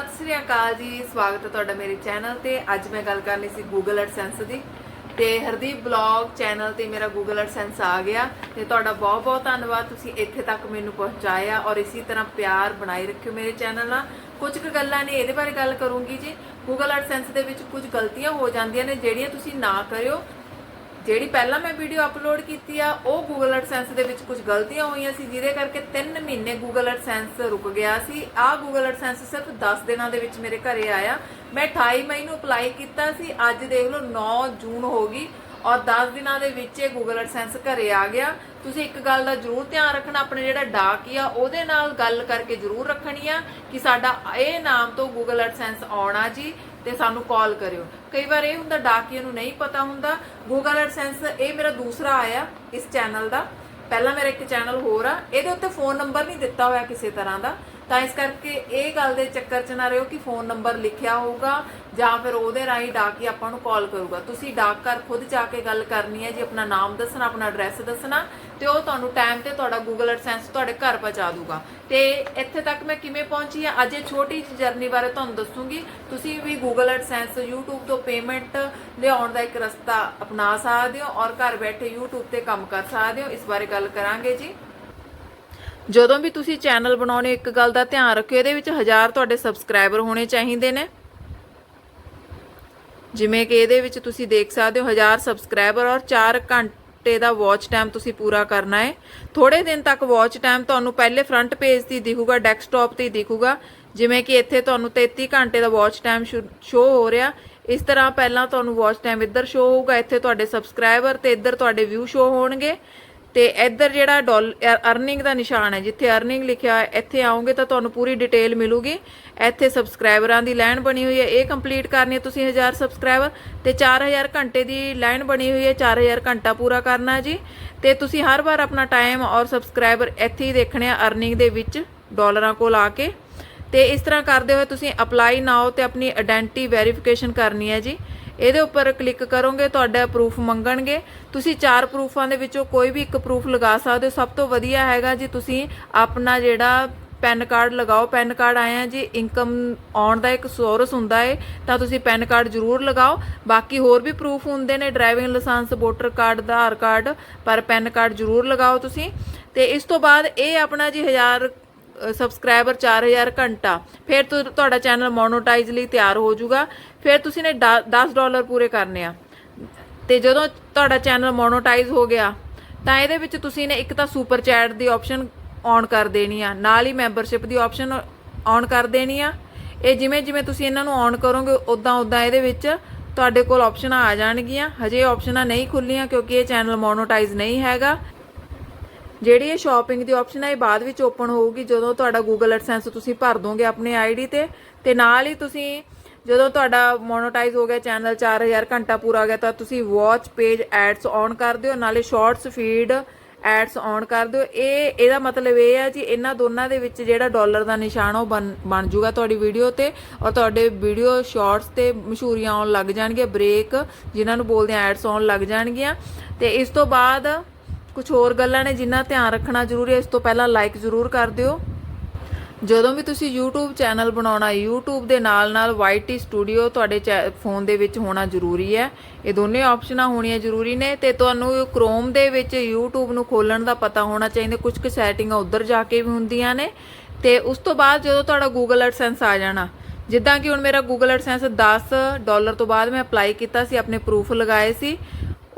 ਸਤਿ ਸ੍ਰੀ ਅਕਾਲ ਜੀ, ਸਵਾਗਤ ਹੈ ਤੁਹਾਡਾ ਮੇਰੇ ਚੈਨਲ ਤੇ। ਅੱਜ ਮੈਂ ਗੱਲ ਕਰਨੀ ਸੀ Google AdSense ਦੀ। ਤੇ ਹਰਦੀਪ ਬਲੌਗ ਚੈਨਲ ਤੇ ਮੇਰਾ Google AdSense ਆ ਗਿਆ। ਤੇ ਤੁਹਾਡਾ ਬਹੁਤ ਬਹੁਤ ਧੰਨਵਾਦ, ਤੁਸੀਂ ਇੱਥੇ ਤੱਕ ਮੈਨੂੰ ਪਹੁੰਚਾਇਆ ਔਰ ਇਸੇ ਤਰ੍ਹਾਂ ਪਿਆਰ ਬਣਾਈ ਰੱਖਿਓ ਮੇਰੇ ਚੈਨਲ ਨਾਲ। ਕੁਝ ਕੁ ਗੱਲਾਂ ਨੇ ਇਹਦੇ ਬਾਰੇ ਗੱਲ ਕਰੂੰਗੀ ਜੀ। Google AdSense ਦੇ ਵਿੱਚ ਕੁਝ ਗਲਤੀਆਂ ਹੋ ਜਾਂਦੀਆਂ ਨੇ, ਜਿਹੜੀਆਂ ਤੁਸੀਂ ਨਾ ਕਰਿਓ। ਜਿਹੜੀ ਪਹਿਲਾਂ ਮੈਂ ਵੀਡੀਓ ਅਪਲੋਡ ਕੀਤੀ ਆ, ਉਹ Google AdSense ਦੇ ਵਿੱਚ ਕੁਝ ਗਲਤੀਆਂ ਹੋਈਆਂ ਸੀ, ਜਿਹਦੇ ਕਰਕੇ 3 ਮਹੀਨੇ Google AdSense ਰੁਕ ਗਿਆ ਸੀ। ਆ Google AdSense ਸਿਰਫ 10 ਦਿਨਾਂ ਦੇ ਵਿੱਚ ਮੇਰੇ ਘਰੇ ਆਇਆ। ਮੈਂ 28 ਮਈ ਨੂੰ ਅਪਲਾਈ ਕੀਤਾ ਸੀ, ਅੱਜ ਦੇਖ ਲਓ 9 ਜੂਨ ਹੋ ਗਈ ਔਰ 10 ਦਿਨਾਂ ਦੇ ਵਿੱਚ ਇਹ Google AdSense ਘਰੇ ਆ ਗਿਆ। ਤੁਸੀਂ ਇੱਕ ਗੱਲ ਦਾ ਜ਼ਰੂਰ ਧਿਆਨ ਰੱਖਣਾ, ਆਪਣੇ ਜਿਹੜਾ ਡਾਕ ਆ, ਉਹਦੇ ਨਾਲ ਗੱਲ ਕਰਕੇ ਜ਼ਰੂਰ ਰੱਖਣੀ ਆ ਕਿ ਸਾਡਾ ਇਹ ਨਾਮ ਤੋਂ Google AdSense ਆਉਣਾ ਜੀ। ਤੇ ਸਾਨੂੰ ਕਾਲ ਕਰਿਓ। ਕਈ ਵਾਰ ਇਹ ਹੁੰਦਾ ਡਾਕੀਏ ਨੂੰ ਨਹੀਂ ਪਤਾ ਹੁੰਦਾ ਗੂਗਲ AdSense ਇਹ ਮੇਰਾ ਦੂਸਰਾ ਆਇਆ ਇਸ ਚੈਨਲ ਦਾ। ਪਹਿਲਾਂ ਮੇਰਾ ਇੱਕ ਚੈਨਲ ਹੋਰ ਆ, ਇਹਦੇ ਉੱਤੇ ਫੋਨ ਨੰਬਰ ਨਹੀਂ ਦਿੱਤਾ ਹੋਇਆ ਕਿਸੇ ਤਰ੍ਹਾਂ ਦਾ। ਤਾਂ ਇਸ ਕਰਕੇ ਇਹ ਗੱਲ ਦੇ ਚੱਕਰ 'ਚ ਨਾ ਰਹੋ ਕਿ ਫੋਨ ਨੰਬਰ ਲਿਖਿਆ ਹੋਊਗਾ ਜਾਂ ਫਿਰ ਉਹਦੇ ਰਾਹੀਂ ਡਾਕੀ ਆਪਾਂ ਨੂੰ ਕਾਲ ਕਰੂਗਾ। ਤੁਸੀਂ ਡਾਕ ਘਰ ਖੁਦ ਜਾ ਕੇ ਗੱਲ ਕਰਨੀ ਹੈ, ਜੀ ਆਪਣਾ ਨਾਮ ਦੱਸਣਾ, ਆਪਣਾ ਐਡਰੈਸ ਦੱਸਣਾ, ਤੇ ਉਹ ਤੁਹਾਨੂੰ ਟਾਈਮ ਤੇ ਤੁਹਾਡਾ Google AdSense ਤੁਹਾਡੇ ਘਰ ਪਹੁੰਚਾ ਦੂਗਾ। ਤੇ ਇੱਥੇ ਤੱਕ ਮੈਂ ਕਿਵੇਂ ਪਹੁੰਚੀ ਆ ਅੱਜ ਇਹ ਛੋਟੀ ਜਿਹੀ ਜਰਨੀ ਬਾਰੇ ਤੁਹਾਨੂੰ ਦੱਸੂਗੀ। ਤੁਸੀਂ ਵੀ Google AdSense, YouTube ਤੋਂ ਪੇਮੈਂਟ ਲਿਆਉਣ ਦਾ ਇੱਕ ਰਸਤਾ ਅਪਣਾ ਸਕਦੇ ਹੋ ਔਰ ਘਰ ਬੈਠੇ YouTube ਤੇ ਕੰਮ ਕਰ ਸਕਦੇ ਹੋ। ਇਸ ਬਾਰੇ ਗੱਲ ਕਰਾਂਗੇ ਜੀ। ਜਦੋਂ ਵੀ ਤੁਸੀਂ ਚੈਨਲ ਬਣਾਉਣੇ, ਇੱਕ ਗੱਲ ਦਾ ਧਿਆਨ ਰੱਖਿਓ, ਇਹਦੇ ਵਿੱਚ ਹਜ਼ਾਰ ਤੁਹਾਡੇ ਸਬਸਕ੍ਰਾਈਬਰ ਹੋਣੇ ਚਾਹੀਦੇ ਨੇ। ਜਿਵੇਂ ਕਿ ਇਹਦੇ ਵਿੱਚ ਤੁਸੀਂ ਦੇਖ ਸਕਦੇ ਹੋ, ਹਜ਼ਾਰ ਸਬਸਕ੍ਰਾਈਬਰ ਔਰ 4 ਘੰਟੇ ਦਾ ਵਾਚ ਟਾਈਮ ਤੁਸੀਂ ਪੂਰਾ ਕਰਨਾ ਹੈ। ਥੋੜੇ ਦਿਨ ਤੱਕ ਵਾਚ ਟਾਈਮ ਤੁਹਾਨੂੰ ਪਹਿਲੇ ਫਰੰਟ ਪੇਜ ਤੇ ਹੀ ਦਿਖੂਗਾ ਡੈਸਕਟਾਪ ਤੇ ਹੀ ਦਿਖੂਗਾ। ਜਿਵੇਂ ਕਿ ਇੱਥੇ ਤੁਹਾਨੂੰ 33 ਘੰਟੇ ਦਾ ਵਾਚ ਟਾਈਮ ਸ਼ੋ ਹੋ ਰਿਹਾ। ਇਸ ਤਰ੍ਹਾਂ ਪਹਿਲਾਂ ਤੁਹਾਨੂੰ ਵਾਚ ਟਾਈਮ ਇੱਧਰ ਸ਼ੋ ਹੋਊਗਾ, ਇੱਥੇ ਤੁਹਾਡੇ ਸਬਸਕ੍ਰਾਈਬਰ ਤੇ ਇੱਧਰ ਤੁਹਾਡੇ ਵਿਊ ਸ਼ੋ ਹੋਣਗੇ। ਤੇ ਇੱਧਰ ਜਿਹੜਾ ਡਾਲ ਅਰਨਿੰਗ ਦਾ ਨਿਸ਼ਾਨ ਹੈ, ਜਿੱਥੇ ਅਰਨਿੰਗ ਲਿਖਿਆ ਇੱਥੇ ਆਓਗੇ ਤਾਂ ਤੁਹਾਨੂੰ ਪੂਰੀ ਡਿਟੇਲ ਮਿਲੂਗੀ। ਇੱਥੇ ਸਬਸਕ੍ਰਾਈਬਰਾਂ ਦੀ ਲਾਈਨ ਬਣੀ ਹੋਈ ਹੈ, ਇਹ ਕੰਪਲੀਟ ਕਰਨੀ ਹੈ ਤੁਸੀਂ 1000 ਸਬਸਕ੍ਰਾਈਬਰ ਤੇ 4000 ਘੰਟੇ ਦੀ ਲਾਈਨ ਬਣੀ ਹੋਈ ਹੈ 4000 ਘੰਟਾ ਪੂਰਾ ਕਰਨਾ ਹੈ ਜੀ। ਤੇ ਤੁਸੀਂ ਹਰ ਵਾਰ ਆਪਣਾ ਟਾਈਮ ਔਰ ਸਬਸਕ੍ਰਾਈਬਰ ਇੱਥੇ ਹੀ ਦੇਖਣੇ ਆ ਅਰਨਿੰਗ ਦੇ ਵਿੱਚ ਡਾਲਰਾਂ ਕੋਲ ਆ ਕੇ। ਤੇ ਇਸ ਤਰ੍ਹਾਂ ਕਰਦੇ ਹੋਏ ਤੁਸੀਂ ਅਪਲਾਈ ਨਾਓ ਤੇ ਆਪਣੀ ਆਇਡੈਂਟੀ ਵੈਰੀਫਿਕੇਸ਼ਨ ਕਰਨੀ ਹੈ ਜੀ। ਇਹਦੇ ਉੱਪਰ ਕਲਿੱਕ ਕਰੋਗੇ, ਤੁਹਾਡਾ ਪ੍ਰੂਫ ਮੰਗਣਗੇ। ਤੁਸੀਂ ਚਾਰ ਪ੍ਰੂਫਾਂ ਦੇ ਵਿੱਚੋਂ ਕੋਈ ਵੀ ਇੱਕ ਪ੍ਰੂਫ ਲਗਾ ਸਕਦੇ ਹੋ। ਸਭ ਤੋਂ ਵਧੀਆ ਹੈਗਾ ਜੀ, ਤੁਸੀਂ ਆਪਣਾ ਜਿਹੜਾ ਪੈਨ ਕਾਰਡ ਲਗਾਓ। ਪੈਨ ਕਾਰਡ ਆਇਆ ਜੀ ਇਨਕਮ ਆਉਣ ਦਾ ਇੱਕ ਸੋਰਸ ਹੁੰਦਾ ਹੈ ਤਾਂ ਤੁਸੀਂ ਪੈਨ ਕਾਰਡ ਜ਼ਰੂਰ ਲਗਾਓ। ਬਾਕੀ ਹੋਰ ਵੀ ਪ੍ਰੂਫ ਹੁੰਦੇ ਨੇ driving licence voter card Aadhaar card ਪਰ ਪੈਨ ਕਾਰਡ ਜ਼ਰੂਰ ਲਗਾਓ ਤੁਸੀਂ। ਤੇ ਇਸ ਤੋਂ ਬਾਅਦ ਇਹ ਆਪਣਾ ਜੀ 1000 ਸਬਸਕ੍ਰਾਈਬਰ 4000 ਘੰਟਾ। ਫਿਰ ਤੁ- ਤੁਹਾਡਾ ਚੈਨਲ ਮੋਨੋਟਾਈਜ਼ ਲਈ ਤਿਆਰ ਹੋ ਜਾਊਗਾ। ਫਿਰ ਤੁਸੀਂ ਨੇ 10 ਡਾਲਰ ਪੂਰੇ ਕਰਨੇ ਆ। ਤੇ ਜਦੋਂ ਤੁਹਾਡਾ ਚੈਨਲ ਮੋਨੋਟਾਈਜ਼ ਹੋ ਗਿਆ, ਤਾਂ ਇਹਦੇ ਵਿੱਚ ਤੁਸੀਂ ਨੇ ਇੱਕ ਤਾਂ ਸੁਪਰ ਚੈਟ ਦੀ ਆਪਸ਼ਨ ਔਨ ਕਰ ਦੇਣੀ ਆ। ਨਾਲ ਹੀ ਮੈਂਬਰਸ਼ਿਪ ਦੀ ਆਪਸ਼ਨ ਔਨ ਕਰ ਦੇਣੀ ਆ। ਇਹ ਜਿਵੇਂ ਜਿਵੇਂ ਤੁਸੀਂ ਇਹਨਾਂ ਨੂੰ ਔਨ ਕਰੋਗੇ ਉਦਾਂ ਉਦਾਂ ਇਹਦੇ ਵਿੱਚ ਤੁਹਾਡੇ ਕੋਲ ਆਪਸ਼ਨਾਂ ਆ ਜਾਣਗੀਆਂ। ਹਜੇ ਆਪਸ਼ਨਾਂ ਨਹੀਂ ਖੁੱਲੀਆਂ, ਕਿਉਂਕਿ ਇਹ ਚੈਨਲ ਮੋਨੋਟਾਈਜ਼ ਨਹੀਂ ਹੈਗਾ। ਜਿਹੜੀ ਇਹ ਸ਼ਾਪਿੰਗ ਦੀ ਆਪਸ਼ਨ ਹੈ ਇਹ ਬਾਅਦ ਵਿੱਚ ਓਪਨ ਹੋਊਗੀ। ਜਦੋਂ ਤੁਹਾਡਾ Google AdSense ਤੁਸੀਂ ਭਰ ਦੋਗੇ ਆਪਣੇ ਆਈਡੀ ਤੇ ਤੇ ਨਾਲ ਹੀ ਤੁਸੀਂ ਜਦੋਂ ਤੁਹਾਡਾ ਮੋਨੋਟਾਈਜ਼ ਹੋ ਗਿਆ ਚੈਨਲ 4000 ਘੰਟਾ ਪੂਰਾ ਹੋ ਗਿਆ, ਤਾਂ ਤੁਸੀਂ ਵਾਚ ਪੇਜ ਐਡਸ ਔਨ ਕਰ ਦਿਓ, ਨਾਲੇ ਸ਼ਾਰਟਸ ਫੀਡ ਐਡਸ ਔਨ ਕਰ ਦਿਓ। ਇਹ, ਇਹਦਾ ਮਤਲਬ ਇਹ ਹੈ ਜੀ, ਇਹਨਾਂ ਦੋਨਾਂ ਦੇ ਵਿੱਚ ਜਿਹੜਾ ਡਾਲਰ ਦਾ ਨਿਸ਼ਾਨ ਉਹ ਬਣ ਬਣ ਜਾਊਗਾ ਤੁਹਾਡੀ ਵੀਡੀਓ ਤੇ, ਔਰ ਤੁਹਾਡੇ ਵੀਡੀਓ ਸ਼ਾਰਟਸ ਤੇ ਮਸ਼ਹੂਰੀਆਂ ਆਉਣ ਲੱਗ ਜਾਣਗੀਆਂ ਬ੍ਰੇਕ ਜਿਨ੍ਹਾਂ ਨੂੰ ਬੋਲਦੇ ਆ ਐਡਸ ਆਉਣ ਲੱਗ ਜਾਣਗੀਆਂ। ਤੇ ਇਸ ਤੋਂ ਬਾਅਦ ਕੁਝ ਹੋਰ ਗੱਲਾਂ ਨੇ ਜਿੰਨਾ ਧਿਆਨ ਰੱਖਣਾ ਜ਼ਰੂਰੀ ਹੈ, ਇਸ ਤੋਂ ਪਹਿਲਾਂ ਲਾਈਕ ਜ਼ਰੂਰ ਕਰ ਦਿਓ। ਜਦੋਂ ਵੀ ਤੁਸੀਂ YouTube ਚੈਨਲ ਬਣਾਉਣਾ ਹੈ YouTube ਦੇ ਨਾਲ ਨਾਲ YT ਸਟੂਡੀਓ ਤੁਹਾਡੇ ਫੋਨ ਦੇ ਵਿੱਚ ਹੋਣਾ ਜ਼ਰੂਰੀ ਹੈ। ਇਹ ਦੋਨੇ ਆਪਸ਼ਨਾਂ ਹੋਣੀਆਂ ਜ਼ਰੂਰੀ ਨੇ ਤੇ ਤੁਹਾਨੂੰ Chrome ਦੇ ਵਿੱਚ YouTube ਨੂੰ ਖੋਲਣ ਦਾ ਪਤਾ ਹੋਣਾ ਚਾਹੀਦਾ। ਕੁਝ ਕੁ ਸੈਟਿੰਗਾਂ ਉੱਧਰ ਜਾ ਕੇ ਵੀ ਹੁੰਦੀਆਂ ਨੇ ਤੇ ਉਸ ਤੋਂ ਬਾਅਦ ਜਦੋਂ ਤੁਹਾਡਾ Google AdSense ਆ ਜਾਣਾ, ਜਿੱਦਾਂ ਕਿ ਹੁਣ ਮੇਰਾ Google AdSense 10 ਡਾਲਰ ਤੋਂ ਬਾਅਦ ਮੈਂ ਅਪਲਾਈ ਕੀਤਾ ਸੀ, ਆਪਣੇ ਪ੍ਰੂਫ ਲਗਾਏ ਸੀ।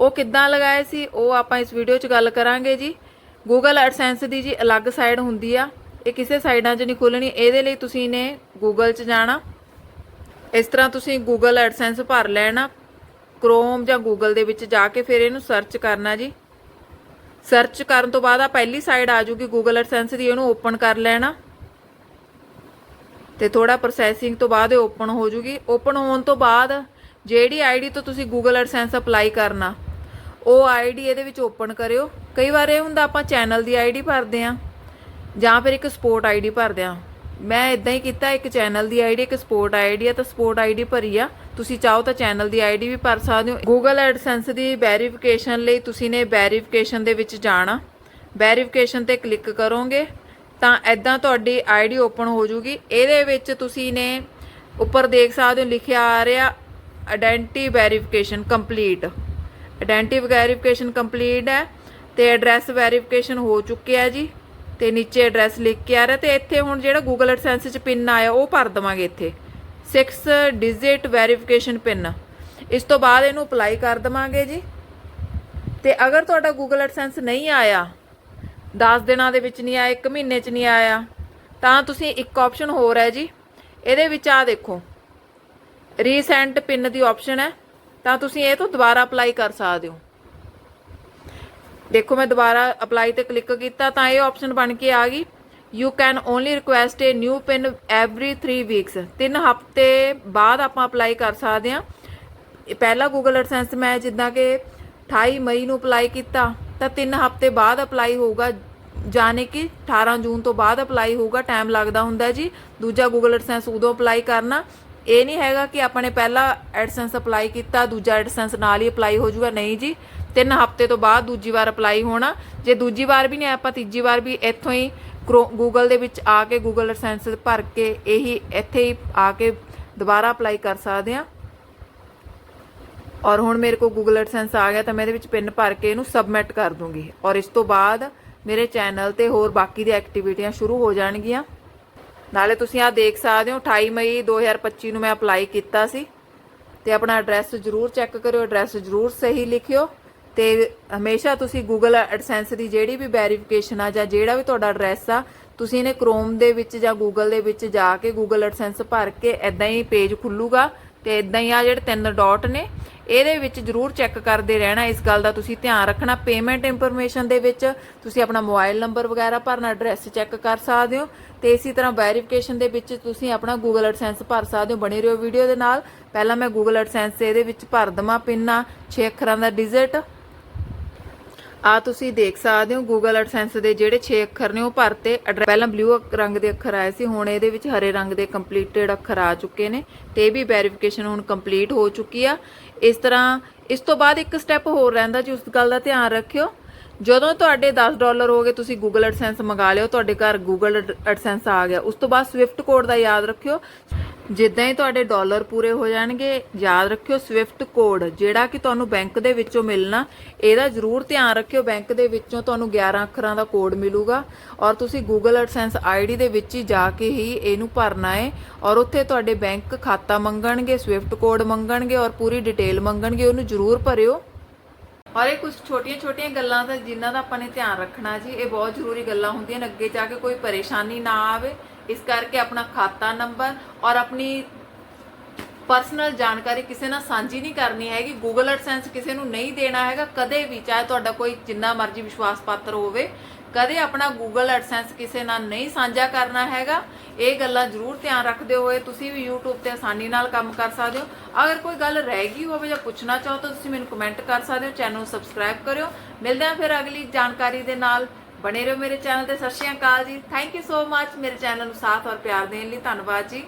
ਉਹ ਕਿੱਦਾਂ ਲਗਾਏ ਸੀ, ਉਹ ਆਪਾਂ ਇਸ ਵੀਡੀਓ 'ਚ ਗੱਲ ਕਰਾਂਗੇ ਜੀ। ਗੂਗਲ AdSense ਦੀ ਜੀ ਅਲੱਗ ਸਾਈਡ ਹੁੰਦੀ ਆ। ਇਹ ਕਿਸੇ ਸਾਈਡਾਂ 'ਚ ਨਹੀਂ ਖੋਲਣੀ ਇਹਦੇ ਲਈ ਤੁਸੀਂ ਨੇ ਗੂਗਲ 'ਚ ਜਾਣਾ। ਇਸ ਤਰ੍ਹਾਂ ਤੁਸੀਂ ਗੂਗਲ ਐਡਸੈਂਸ ਭਰ ਲੈਣਾ। ਕ੍ਰੋਮ ਜਾਂ ਗੂਗਲ ਦੇ ਵਿੱਚ ਜਾ ਕੇ ਫਿਰ ਇਹਨੂੰ ਸਰਚ ਕਰਨਾ ਜੀ। ਸਰਚ ਕਰਨ ਤੋਂ ਬਾਅਦ ਆ ਪਹਿਲੀ ਸਾਈਡ ਆ ਜੂਗੀ ਗੂਗਲ AdSense ਦੀ, ਇਹਨੂੰ ਓਪਨ ਕਰ ਲੈਣਾ। ਤੇ ਥੋੜਾ ਪ੍ਰੋਸੈਸਿੰਗ ਤੋਂ ਬਾਅਦ ਇਹ ਓਪਨ ਹੋ ਜੂਗੀ। ਓਪਨ ਹੋਣ ਤੋਂ ਬਾਅਦ ਜਿਹੜੀ ਆਈਡੀ ਤੋਂ ਤੁਸੀਂ ਗੂਗਲ AdSense ਅਪਲਾਈ ਕਰਨਾ। ਉਹ ਆਈਡੀ ਇਹਦੇ ਵਿੱਚ ਓਪਨ ਕਰਿਓ। ਕਈ ਵਾਰ ਇਹ ਹੁੰਦਾ ਆਪਾਂ ਚੈਨਲ ਦੀ ਆਈਡੀ ਭਰਦੇ ਆ ਜਾਂ ਫਿਰ ਇੱਕ ਸਪੋਰਟ ਆਈਡੀ ਭਰਦੇ ਆ ਮੈਂ ਇਦਾਂ ਹੀ ਕੀਤਾ, ਇੱਕ ਚੈਨਲ ਦੀ ਆਈਡੀ ਇੱਕ ਸਪੋਰਟ ਆਈਡੀ ਆ, ਤਾਂ ਸਪੋਰਟ ਆਈਡੀ ਭਰੀ ਆ। ਤੁਸੀਂ ਚਾਹੋ ਤਾਂ ਚੈਨਲ ਦੀ ਆਈਡੀ ਵੀ ਭਰ ਸਕਦੇ ਹੋ। Google AdSense ਦੀ ਵੈਰੀਫਿਕੇਸ਼ਨ ਲਈ ਤੁਸੀਂ ਨੇ ਵੈਰੀਫਿਕੇਸ਼ਨ ਦੇ ਵਿੱਚ ਜਾਣਾ। ਵੈਰੀਫਿਕੇਸ਼ਨ ਤੇ ਕਲਿੱਕ ਕਰੋਗੇ, ਤਾਂ ਐਦਾਂ ਤੁਹਾਡੀ ਆਈਡੀ ਓਪਨ ਹੋ ਜੂਗੀ। ਇਹਦੇ ਵਿੱਚ ਤੁਸੀਂ ਨੇ ਉੱਪਰ ਦੇਖ ਸਕਦੇ ਹੋ, ਲਿਖਿਆ ਆ ਰਿਹਾ identity verification complete identity verification complete ਹੈ ਤੇ ਐਡਰੈਸ ਵੈਰੀਫਿਕੇਸ਼ਨ ਹੋ ਚੁੱਕਿਆ ਜੀ ਤੇ ਨੀਚੇ ਐਡਰੈਸ ਲਿਖ ਕੇ ਆ ਰਿਹਾ ਤੇ ਇੱਥੇ ਹੁਣ ਜਿਹੜਾ Google AdSense ਚ ਪਿੰਨ ਆਇਆ ਉਹ ਭਰ ਦਵਾਂਗੇ ਇੱਥੇ। 6 ਡਿਜਿਟ ਵੈਰੀਫਿਕੇਸ਼ਨ ਪਿੰਨ ਇਸ ਤੋਂ ਬਾਅਦ ਇਹਨੂੰ ਅਪਲਾਈ ਕਰ ਦਵਾਂਗੇ ਜੀ। ਤੇ ਅਗਰ ਤੁਹਾਡਾ Google AdSense ਨਹੀਂ ਆਇਆ 10 ਦਿਨਾਂ ਦੇ ਵਿੱਚ ਨਹੀਂ ਆਇਆ 1 ਮਹੀਨੇ ਚ ਨਹੀਂ ਆਇਆ, ਤਾਂ ਤੁਸੀਂ ਇੱਕ ਆਪਸ਼ਨ ਹੋਰ ਹੈ ਜੀ। ਇਹਦੇ ਵਿੱਚ ਆ ਦੇਖੋ। ਰੀਸੈਂਟ ਪਿੰਨ ਦੀ ਆਪਸ਼ਨ ਹੈ। ਤਾਂ ਤੁਸੀਂ ਇਹ ਤੋਂ ਦੁਬਾਰਾ ਅਪਲਾਈ ਕਰ ਸਕਦੇ ਹੋ। ਦੇਖੋ, ਮੈਂ ਦੁਬਾਰਾ ਅਪਲਾਈ ਤੇ ਕਲਿੱਕ ਕੀਤਾ ਤਾਂ ਇਹ ਆਪਸ਼ਨ ਬਣ ਕੇ ਆ ਗਈ। You can only request a new PIN every 3 weeks ਤਿੰਨ ਹਫ਼ਤੇ ਬਾਅਦ ਆਪਾਂ ਅਪਲਾਈ ਕਰ ਸਕਦੇ ਹਾਂ। ਇਹ ਪਹਿਲਾ Google AdSense ਮੈਂ ਜਿੱਦਾਂ ਕਿ 28 ਮਈ ਨੂੰ ਅਪਲਾਈ ਕੀਤਾ, ਤਾਂ 3 ਹਫ਼ਤੇ ਬਾਅਦ ਅਪਲਾਈ ਹੋਊਗਾ। ਜਾਣੇ ਕਿ 18 ਜੂਨ ਤੋਂ ਬਾਅਦ ਅਪਲਾਈ ਹੋਊਗਾ ਟਾਈਮ ਲੱਗਦਾ ਹੁੰਦਾ ਜੀ। ਦੂਜਾ ਗੂਗਲ AdSense ਉਦੋਂ ਅਪਲਾਈ ਕਰਨਾ। ਇਹ ਨਹੀਂ ਹੈਗਾ ਕਿ ਆਪਾਂ ਨੇ ਪਹਿਲਾ ਐਡਸੈਂਸ ਅਪਲਾਈ ਕੀਤਾ, ਦੂਜਾ ਐਡਸੈਂਸ ਨਾਲ ਹੀ ਅਪਲਾਈ ਹੋ ਜਾਊਗਾ ਨਹੀਂ ਜੀ, ਤਿੰਨ ਹਫ਼ਤੇ ਤੋਂ ਬਾਅਦ ਦੂਜੀ ਵਾਰ ਅਪਲਾਈ ਹੋਣਾ। ਜੇ ਦੂਜੀ ਵਾਰ ਵੀ ਨਹੀਂ ਆਪਾਂ ਤੀਜੀ ਵਾਰ ਵੀ ਇੱਥੋਂ ਹੀ ਗੂਗਲ ਦੇ ਵਿੱਚ ਆ ਕੇ ਗੂਗਲ AdSense ਭਰ ਕੇ ਇਹੀ ਇੱਥੇ ਹੀ ਆ ਕੇ ਦੁਬਾਰਾ ਅਪਲਾਈ ਕਰ ਸਕਦੇ ਹਾਂ। ਔਰ ਹੁਣ ਮੇਰੇ ਕੋਲ ਗੂਗਲ ਐਡਸੈਂਸ ਆ ਗਿਆ ਤਾਂ ਮੈਂ ਇਹਦੇ ਵਿੱਚ ਪਿੰਨ ਭਰ ਕੇ ਇਹਨੂੰ ਸਬਮਿਟ ਕਰ ਦੂੰਗੀ। ਔਰ ਇਸ ਤੋਂ ਬਾਅਦ ਮੇਰੇ ਚੈਨਲ ਤੇ ਹੋਰ ਬਾਕੀ ਦੀ ਐਕਟੀਵਿਟੀਆਂ ਸ਼ੁਰੂ ਹੋ ਜਾਣਗੀਆਂ। ਨਾਲੇ ਤੁਸੀਂ ਆ ਦੇਖ ਸਕਦੇ ਹੋ 28 ਮਈ 2025 ਨੂੰ ਮੈਂ ਅਪਲਾਈ ਕੀਤਾ ਸੀ। ਤੇ ਆਪਣਾ ਐਡਰੈਸ ਜ਼ਰੂਰ ਚੈੱਕ ਕਰਿਓ ਐਡਰੈਸ ਜ਼ਰੂਰ ਸਹੀ ਲਿਖਿਓ। ਤੇ ਹਮੇਸ਼ਾ ਤੁਸੀਂ Google AdSense ਦੀ ਜਿਹੜੀ ਵੀ ਵੈਰੀਫਿਕੇਸ਼ਨ ਆ ਜਾਂ ਜਿਹੜਾ ਵੀ ਤੁਹਾਡਾ ਐਡਰੈਸ ਆ, ਤੁਸੀਂ ਇਹਨੇ Chrome ਦੇ ਵਿੱਚ ਜਾਂ Google ਦੇ ਵਿੱਚ ਜਾ ਕੇ Google AdSense ਭਰ ਕੇ ਐਦਾਂ ਹੀ ਪੇਜ ਖੁੱਲੂਗਾ। ਤੇ ਇਦਾਂ ਹੀ ਆ ਜਿਹੜੇ ਤਿੰਨ ਡਾਟ ਨੇ, ਇਹਦੇ ਵਿੱਚ ਜਰੂਰ ਚੈੱਕ ਕਰਦੇ ਰਹਿਣਾ, ਇਸ ਗੱਲ ਦਾ ਤੁਸੀਂ ਧਿਆਨ ਰੱਖਣਾ। ਪੇਮੈਂਟ ਇਨਫੋਰਮੇਸ਼ਨ ਦੇ ਵਿੱਚ ਤੁਸੀਂ ਆਪਣਾ ਮੋਬਾਈਲ ਨੰਬਰ ਵਗੈਰਾ ਭਰਨਾ ਐਡਰੈਸ ਚੈੱਕ ਕਰ ਸਕਦੇ ਹੋ ਤੇ ਇਸੇ ਤਰ੍ਹਾਂ ਵੈਰੀਫਿਕੇਸ਼ਨ ਦੇ ਵਿੱਚ ਤੁਸੀਂ ਆਪਣਾ Google AdSense ਭਰ ਸਕਦੇ ਹੋ, ਬਣੇ ਰਹੋ ਵੀਡੀਓ ਦੇ ਨਾਲ। ਪਹਿਲਾਂ ਮੈਂ Google AdSense ਇਹਦੇ ਵਿੱਚ ਭਰ ਦਵਾਂ, ਪਿੰਨਾ 6 ਅੱਖਰਾਂ ਦਾ ਡਿਜਿਟ ਆ ਤੁਸੀਂ ਦੇਖ ਸਕਦੇ ਹੋ, Google AdSense ਦੇ ਜਿਹੜੇ 6 ਅੱਖਰ ਨੇ ਉਹ ਭਰਤੇ address- ਪਹਿਲਾਂ ਬਲੂ ਰੰਗ ਦੇ ਅੱਖਰ ਆਏ ਸੀ, ਹੁਣ ਇਹਦੇ ਵਿੱਚ ਹਰੇ ਰੰਗ ਦੇ ਕੰਪਲੀਟਡ ਅੱਖਰ ਆ ਚੁੱਕੇ ਨੇ ਤੇ ਇਹ ਵੀ ਵੈਰੀਫਿਕੇਸ਼ਨ ਹੁਣ ਕੰਪਲੀਟ ਹੋ ਚੁੱਕੀ ਆ। ਇਸ ਤਰ੍ਹਾਂ ਇਸ ਤੋਂ ਬਾਅਦ ਇੱਕ ਸਟੈਪ ਹੋਰ ਰਹਿੰਦਾ, ਜੀ ਉਸ ਗੱਲ ਦਾ ਧਿਆਨ ਰੱਖਿਓ। ਜਦੋਂ ਤੁਹਾਡੇ 10 ਡਾਲਰ ਹੋ ਗਏ, ਤੁਸੀਂ Google AdSense ਮੰਗਾ ਲਿਓ, ਤੁਹਾਡੇ ਘਰ Google AdSense ਆ ਗਿਆ। ਉਸ ਤੋਂ ਬਾਅਦ ਸਵਿਫਟ ਕੋਡ ਦਾ ਯਾਦ ਰੱਖਿਓ। ਜਿੱਦਾਂ ਹੀ ਤੁਹਾਡੇ ਡਾਲਰ ਪੂਰੇ ਹੋ ਜਾਣਗੇ, ਯਾਦ ਰੱਖਿਓ ਸਵਿਫਟ ਕੋਡ, ਜਿਹੜਾ ਕਿ ਤੁਹਾਨੂੰ ਬੈਂਕ ਦੇ ਵਿੱਚੋਂ ਮਿਲਣਾ, ਇਹਦਾ ਜ਼ਰੂਰ ਧਿਆਨ ਰੱਖਿਓ, ਬੈਂਕ ਦੇ ਵਿੱਚੋਂ ਤੁਹਾਨੂੰ 11 ਅੱਖਰਾਂ ਦਾ ਕੋਡ ਮਿਲੂਗਾ ਔਰ ਤੁਸੀਂ Google AdSense ਆਈਡੀ ਦੇ ਵਿੱਚ ਹੀ ਜਾ ਕੇ ਹੀ ਇਹਨੂੰ ਭਰਨਾ ਹੈ ਔਰ ਉੱਥੇ ਤੁਹਾਡੇ ਬੈਂਕ ਖਾਤਾ ਮੰਗਣਗੇ, ਸਵਿਫਟ ਕੋਡ ਮੰਗਣਗੇ ਔਰ ਪੂਰੀ ਡਿਟੇਲ ਮੰਗਣਗੇ, ਉਹਨੂੰ ਜ਼ਰੂਰ ਭਰਿਓ। ਔਰ ਇਹ ਕੁਝ ਛੋਟੀਆਂ-ਛੋਟੀਆਂ ਗੱਲਾਂ ਤਾਂ ਜਿਨ੍ਹਾਂ ਦਾ ਆਪਾਂ ਨੇ ਧਿਆਨ ਰੱਖਣਾ ਜੀ, ਇਹ ਬਹੁਤ ਜ਼ਰੂਰੀ ਗੱਲਾਂ ਹੁੰਦੀਆਂ ਨੇ, ਅੱਗੇ ਜਾ ਕੇ ਕੋਈ ਪਰੇਸ਼ਾਨੀ ਨਾ ਆਵੇ। ਇਸ ਕਰਕੇ ਆਪਣਾ ਖਾਤਾ ਨੰਬਰ ਔਰ ਆਪਣੀ ਪਰਸਨਲ ਜਾਣਕਾਰੀ ਕਿਸੇ ਨਾਲ ਸਾਂਝੀ ਨਹੀਂ ਕਰਨੀ ਹੈਗੀ। ਗੂਗਲ ਐਡਸੈਂਸ ਕਿਸੇ ਨੂੰ ਨਹੀਂ ਦੇਣਾ ਹੈਗਾ। ਕਦੇ ਵੀ, ਚਾਹੇ ਤੁਹਾਡਾ ਕੋਈ ਜਿੰਨਾ ਮਰਜ਼ੀ ਵਿਸ਼ਵਾਸ ਪਾਤਰ ਹੋਵੇ, ਕਦੇ ਆਪਣਾ ਗੂਗਲ ਐਡਸੈਂਸ ਕਿਸੇ ਨਾਲ ਨਹੀਂ ਸਾਂਝਾ ਕਰਨਾ ਹੈਗਾ। ਇਹ ਗੱਲਾਂ ਜ਼ਰੂਰ ਧਿਆਨ ਰੱਖਦੇ ਹੋਏ ਤੁਸੀਂ ਵੀ YouTube ਤੇ ਆਸਾਨੀ ਨਾਲ ਕੰਮ ਕਰ ਸਕਦੇ ਹੋ। ਅਗਰ ਕੋਈ ਗੱਲ ਰਹਿ ਗਈ ਹੋਵੇ ਜਾਂ ਪੁੱਛਣਾ ਚਾਹੋ ਤਾਂ ਤੁਸੀਂ ਮੈਨੂੰ ਕਮੈਂਟ ਕਰ ਸਕਦੇ ਹੋ। ਚੈਨਲ ਨੂੰ ਸਬਸਕ੍ਰਾਈਬ ਕਰਿਓ। ਮਿਲਦੇ ਹਾਂ ਫਿਰ ਅਗਲੀ ਜਾਣਕਾਰੀ ਦੇ ਨਾਲ। ਬਣੇ ਰਹੋ ਮੇਰੇ ਚੈਨਲ ਤੇ। ਸਤਿ ਸ਼੍ਰੀ ਅਕਾਲ ਜੀ। ਥੈਂਕ ਯੂ ਸੋ ਮੱਚ ਮੇਰੇ ਚੈਨਲ ਨੂੰ ਸਾਥ ਔਰ ਪਿਆਰ ਦੇਣ ਲਈ। ਧੰਨਵਾਦ ਜੀ।